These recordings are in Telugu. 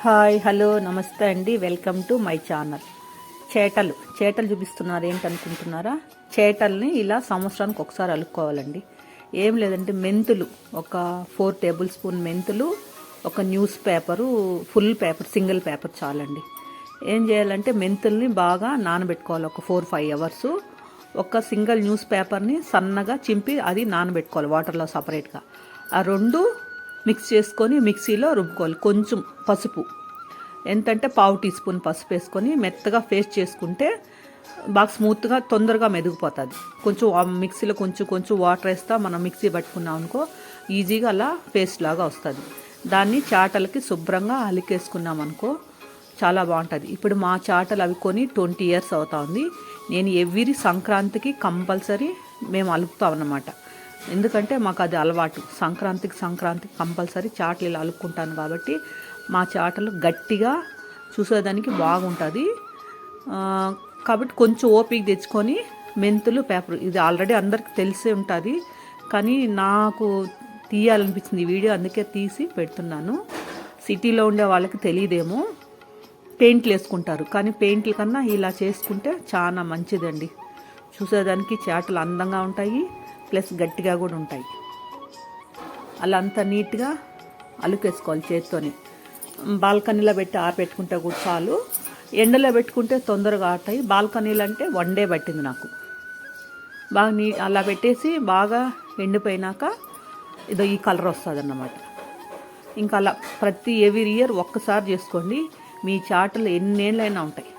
హాయ్ హలో నమస్తే అండి. Welcome to my channel. చేటలు. చేటలు చూపిస్తున్నారు ఏంటనుకుంటున్నారా? చేటల్ని ఇలా సంవత్సరానికి ఒకసారి అలుక్కోవాలండి. ఏం లేదంటే మెంతులు ఒక ఫోర్ టేబుల్ స్పూన్ మెంతులు ఒక news paper full paper single paper చాలండి. ఏం చేయాలంటే మెంతుల్ని బాగా నానబెట్టుకోవాలి ఒక ఫోర్ ఫైవ్ అవర్స్. ఒక సింగిల్ న్యూస్ పేపర్ని సన్నగా చింపి అది నానబెట్టుకోవాలి వాటర్లో సపరేట్గా. ఆ రెండు మిక్స్ చేసుకొని మిక్సీలో రుబ్బుకోవాలి. కొంచెం పసుపు. ఎంతంటే పావు టీ స్పూన్ పసుపు వేసుకొని మెత్తగా పేస్ట్ చేసుకుంటే బాగా స్మూత్గా తొందరగా మెదిగిపోతుంది. కొంచెం మిక్సీలో కొంచెం కొంచెం వాటర్ వేస్తా మనం మిక్సీ పట్టుకున్నాం అనుకో ఈజీగా అలా పేస్ట్ లాగా వస్తుంది. దాన్ని చాటలకి శుభ్రంగా అలికేసుకున్నాం అనుకో చాలా బాగుంటుంది. ఇప్పుడు మా చాటలు అవి కొని ట్వంటీ ఇయర్స్ అవుతా ఉంది. నేను ఎవ్రీ సంక్రాంతికి కంపల్సరీ మేము అలుపుతాం అన్నమాట. ఎందుకంటే మాకు అది అలవాటు. సంక్రాంతికి సంక్రాంతికి కంపల్సరీ చాటలు ఇలా అలుక్కుంటాను కాబట్టి మా చాటలు గట్టిగా చూసేదానికి బాగుంటుంది. కాబట్టి కొంచెం ఓపిక తెచ్చుకొని మెంతులు పేపర్ ఇది ఆల్రెడీ అందరికి తెలిసే ఉంటుంది. కానీ నాకు తీయాలనిపించింది ఈ వీడియో అందుకే తీసి పెడుతున్నాను. సిటీలో ఉండే వాళ్ళకి తెలియదేమో. పెయింట్లు వేసుకుంటారు. కానీ పెయింట్ల కన్నా ఇలా చేసుకుంటే చాలా మంచిదండి. చూసేదానికి చాటలు అందంగా ఉంటాయి. ప్లస్ గట్టిగా కూడా ఉంటాయి. అలా అంత నీట్గా అలుకేసుకోవాలి చేత్తోని. బాల్కనీలో పెట్టి ఆరబెట్టుకుంటే కూడా చాలు. ఎండలో పెట్టుకుంటే తొందరగా ఆడతాయి బాల్కనీలు అంటే వన్ డే పట్టింది నాకు. బాగా నీ అలా పెట్టేసి బాగా ఎండిపోయినాక ఇదో ఈ కలర్ వస్తుంది అన్నమాట ఇంకా అలా ప్రతి ఎవ్రీ ఇయర్ ఒక్కసారి చేసుకోండి. మీ చాటలు ఎన్నేళ్ళైనా ఉంటాయి.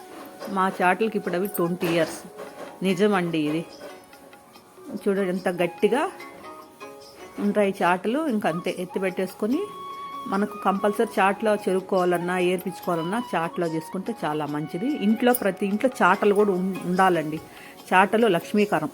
మా చాటలకి ఇప్పుడు అవి ట్వంటీ ఇయర్స్. నిజమండి ఇది. చూడండి ఎంత గట్టిగా ఉంటాయి చాటలు. ఇంకా అంతే ఎత్తి పెట్టేసుకొని మనకు కంపల్సరీ చాట్లో చెరుక్కోవాలన్నా ఏర్పించుకోవాలన్నా చాట్లో చేసుకుంటే చాలా మంచిది. ఇంట్లో ప్రతి ఇంట్లో చాటలు కూడా ఉండాలండి. చాటలు లక్ష్మీకరం.